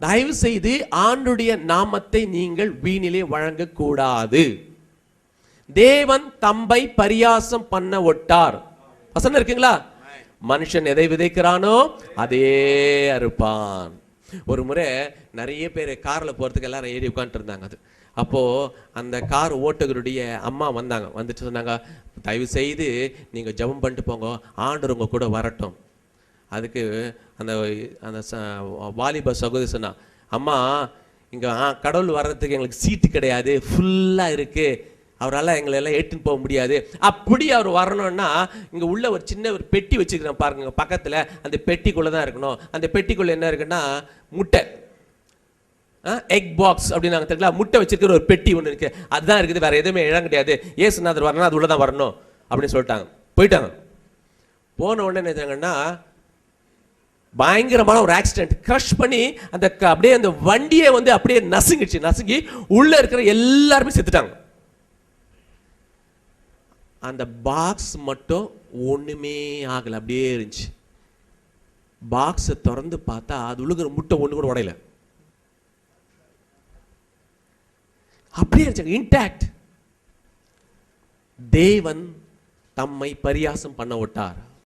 தயவு செய்து ஆண்டுடைய நாமத்தை நீங்கள் வீணிலே வழங்கக்கூடாது. தேவன் தம்பை பரியாசம் பண்ண ஒட்டார். வசனம் இருக்குங்களா? மனுஷன் எதை விதைக்கிறானோ அதே அறுப்பான். ஒரு முறை நிறைய பேர் காரில் போகிறதுக்கு எல்லாரும் ஏறி உட்காந்துட்டு இருந்தாங்க அது. அப்போது அந்த கார் ஓட்டுகருடைய அம்மா வந்தாங்க. வந்துட்டு சொன்னாங்க தயவு செய்து நீங்கள் ஜெபம் பண்ணிட்டு போங்க. ஆண்டவர் கூட வரட்டும். அதுக்கு அந்த அந்த ச- வாலிப சகோதரி சொன்னான் அம்மா இங்கே ஆ, கடவுள் வர்றதுக்கு எங்களுக்கு சீட்டு கிடையாது ஃபுல்லாக இருக்குது அவரால் எங்களை எல்லாம் ஏற்றுன்னு போக முடியாது. அப்படி அவர் வரணும்னா இங்கே உள்ள ஒரு சின்ன ஒரு பெட்டி வச்சுக்கிறேன் பாருங்க பக்கத்தில். அந்த பெட்டிக்குள்ளே தான் இருக்கணும். அந்த பெட்டிக்குள்ளே என்ன இருக்குன்னா முட்டை. எக் பாக்ஸ் அப்படின்னு நாங்கள் தெரியல முட்டை வச்சிருக்கிற ஒரு பெட்டி ஒன்று இருக்குது அதுதான் இருக்குது வேறு எதுவுமே இடம் கிடையாது. ஏசுநாதர் வரணும் அது உள்ளே தான் வரணும் அப்படின்னு சொல்லிட்டாங்க. போயிட்டாங்க. போன உடனே என்ன பயங்கரமான ஒரு ஆக்சிடென்ட் க்ரஷ் பண்ணி அந்த க- அப்படியே அந்த வண்டியே வந்து அப்படியே நசுங்கிடுச்சு. நசுங்கி உள்ள இருக்கிற எல்லாருமே செத்துட்டாங்க. அந்த பாக்ஸ் மட்டும் ஒண்ணுமே ஆகல. அப்படியே இருந்துச்சு. பாக்ஸை திறந்து பார்த்தா அது உழுகிற முட்டை ஒண்ணு கூட உடையல. அப்படியே இருந்துச்சு. இன்டாக்ட் தேவன் தம்மை பரியாசம் பண்ண விட்டார்.